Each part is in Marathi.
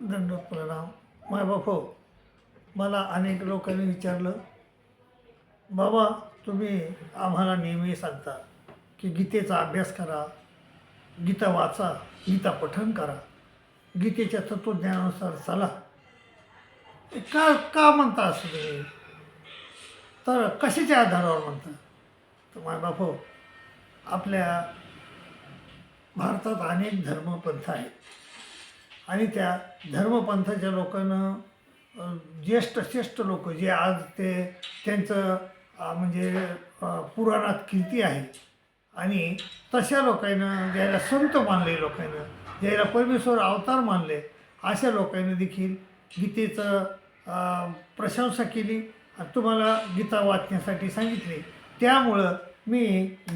दंडोत प्रणाम माय बापो मला अनेक लोकांनी विचारलं बाबा तुम्ही आम्हाला नेहमी सांगता की गीतेचा अभ्यास करा गीता वाचा गीता पठन करा गीतेच्या तत्त्वज्ञानानुसार चला. का का म्हणता असं तुम्ही? तर कशाच्या आधारावर म्हणता? तर माय बापो आपल्या भारतात अनेक धर्मपंथ आहेत. आणि त्या धर्मपंथाच्या लोकांना ज्येष्ठ श्रेष्ठ लोक जे आज ते त्यांचं म्हणजे पुराणात कीर्ती आहे. आणि तशा लोकांना ज्याला संत मानले लोकांना ज्याला परमेश्वर अवतार मानले अशा लोकांनी देखील गीतेचं प्रशंसा केली. तुम्हाला गीता वाचण्यासाठी सांगितली. त्यामुळं मी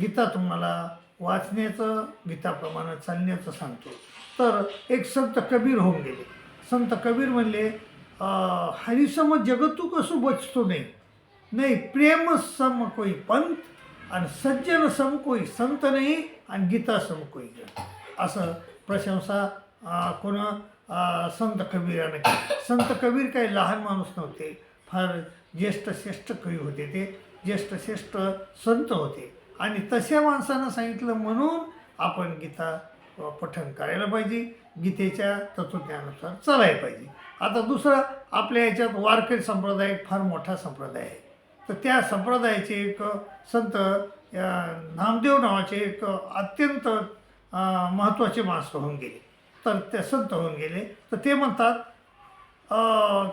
गीता तुम्हाला वाचण्याचं गीताप्रमाणे चालण्याचं सांगतो. तर एक संत कबीर होऊन गेले. संत कबीर म्हणले हरिसम जगतू कसं बचतो नाही नाही प्रेम सम कोई पंत आणि सज्जन सम कोई संत नाही आणि गीता सम कोई जन. असं प्रशंसा कोण संत कबीरानं केली. संत कबीर काही लहान माणूस नव्हते. फार ज्येष्ठ श्रेष्ठ कवी होते ते. ज्येष्ठ श्रेष्ठ संत होते. आणि तशा माणसानं सांगितलं म्हणून आपण गीता पठन करायला पाहिजे. गीतेच्या तत्त्वज्ञानानुसार चालायला पाहिजे. आता दुसरं आपल्या याच्यात वारकरी संप्रदाय एक फार मोठा संप्रदाय आहे. तर त्या संप्रदायाचे एक संत नामदेव नावाचे एक अत्यंत महत्त्वाचे माणसं होऊन गेले. तर ते संत होऊन गेले. तर ते म्हणतात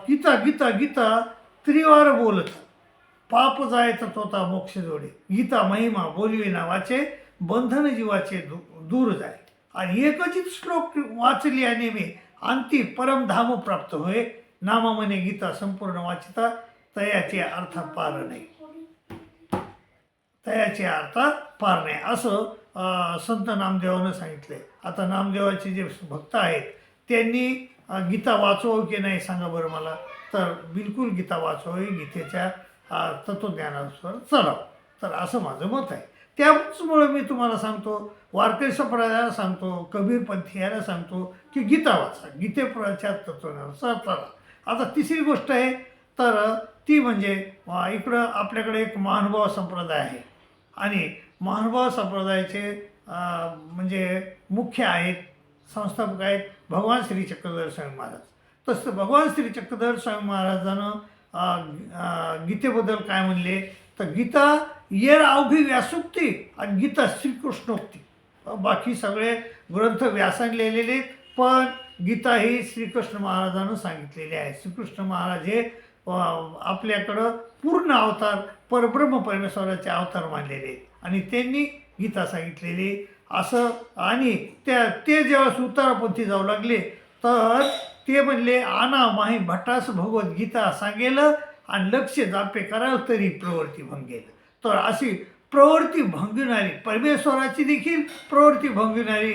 गीता गीता गीता त्रिवार बोलत पाप जायचं तोता मोक्ष जोडे गीता महिमा बोलवी नावाचे बंधन जीवाचे दू- दूर जाय. आणि एकचित श्लोक वाचली आणि मी अंती परमधाम प्राप्त होय. नामा म्हणे गीता संपूर्ण वाचिता तयाचे अर्थ पार नाही. तयाचे अर्थ पार नाही. असं संत नामदेवानं सांगितलंय. आता नामदेवाचे जे भक्त आहेत त्यांनी गीता वाचव की नाही सांगा बरं मला. तर बिलकुल गीता वाचवावी गीतेच्या अं, तत्त्वज्ञानानुसार चालावं. तर असं माझं मत आहे. त्याचमुळं मी तुम्हाला सांगतो वारकरी संप्रदायाला सांगतो कबीरपंथीयाला सांगतो की गीता वाचा. गीतेपुराच्या तत्त्वज्ञानानुसार चला. आता तिसरी गोष्ट आहे तर ती म्हणजे इकडं आपल्याकडे एक महानुभाव संप्रदाय आहे. आणि महानुभाव संप्रदायाचे म्हणजे मुख्य आहेत संस्थापक आहेत भगवान श्री चक्रधर स्वामी महाराज. तसं भगवान श्री चक्रधर स्वामी महाराजानं गीतेबद्दल काय म्हणले? तर गीता येर अवघी व्यासोक्ती आणि गीता श्रीकृष्णोक्ती. बाकी सगळे ग्रंथ व्यासाने लिहिलेले आहेत, पण गीता ही श्रीकृष्ण महाराजानं सांगितलेली आहे. श्रीकृष्ण महाराज हे आपल्याकडं पूर्ण अवतार परब्रह्म परमेश्वराचे अवतार मानलेले आहेत. आणि त्यांनी गीता सांगितलेली असं आणि त्या ते जेव्हा सुतारापंथी जाऊ लागले तर ते म्हणले आना माही भटास भगवद्गीता सांगेल आणि लक्ष जापे कराल तरी प्रवृत्ती भंगेल. तर अशी प्रवृत्ती भंगणारी परमेश्वराची देखील प्रवृत्ती भंगणारी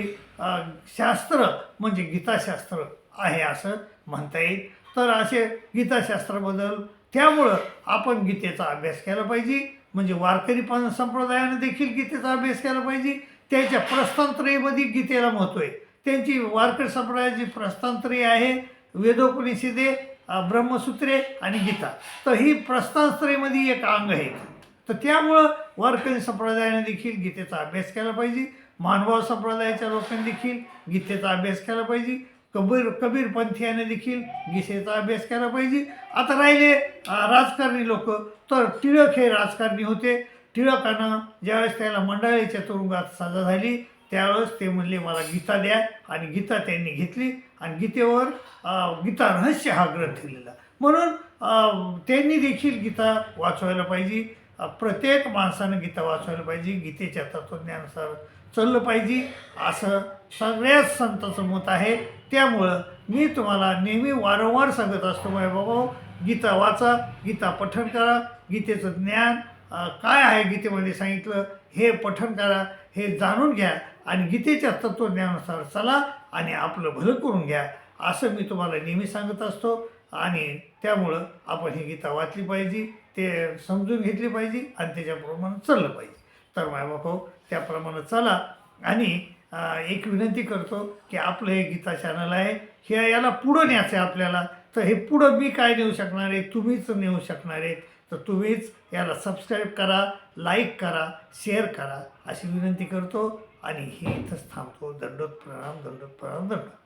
शास्त्र म्हणजे गीताशास्त्र आहे असं म्हणता येईल. तर असे गीताशास्त्राबद्दल त्यामुळं आपण गीतेचा अभ्यास केला पाहिजे. म्हणजे वारकरी पण संप्रदायाने देखील गीतेचा अभ्यास केला पाहिजे. त्याच्या प्रस्थानत्रयीमध्ये गीतेला महत्त्व आहे. त्यांची वारकरी संप्रदायाची प्रस्थानत्रयी आहे वेदोपनिषदे ब्रह्मसूत्रे आणि गीता. तर ही प्रस्थानत्रयीमध्ये एक अंग आहे. तर त्यामुळं वारकरी संप्रदायाने देखील गीतेचा अभ्यास केला पाहिजे. मानभाव संप्रदायाच्या लोकांनी देखील गीतेचा अभ्यास केला पाहिजे. कबीर कबीर पंथीयाने देखील गीतेचा अभ्यास केला पाहिजे. आता राहिले राजकारणी लोक. तर टिळक हे राजकारणी होते. टिळकानं ज्यावेळेस त्याला मंडळीच्या तुरुंगात साजा झाली त्यावेळेस ते म्हणले मला गीता द्या. आणि गीता त्यांनी घेतली आणि गीतेवर गीता रहस्य हा ग्रंथ लिहिला म्हणून त्यांनी देखील गीता वाचवायला पाहिजे. प्रत्येक माणसानं गीता वाचवायला पाहिजे. गीतेच्या तत्त्वज्ञानुसार चाललं पाहिजे. असं सगळ्याच संतांचं मत आहे. त्यामुळं मी तुम्हाला नेहमी वारंवार सांगत असतो माझ्या बाबा गीता वाचा गीता पठण करा गीतेचं ज्ञान काय आहे गीतेमध्ये सांगितलं? हे पठन करा हे जाणून घ्या आणि गीतेच्या तत्त्वज्ञानानुसार चला आणि आपलं भलं करून घ्या. असं मी तुम्हाला नेहमी सांगत असतो आणि त्यामुळं आपण ही गीता वाचली पाहिजे ते समजून घेतली पाहिजे आणि त्याच्याप्रमाणे चाललं पाहिजे. तर मायबाप त्याप्रमाणे चला आणि एक विनंती करतो की आपलं हे गीता चॅनल आहे हे याला पुढं न्यायचं आहे आपल्याला. तर हे पुढं मी काय नेऊ शकणार आहे? तुम्हीच नेऊ शकणार आहेत तर तुम्हीच याला सबस्क्राईब करा लाईक करा शेअर करा. अशी विनंती करतो आणि हे इथंच थांबतो. दंडोत प्रणाम दंडोत प्रणाम दंडोत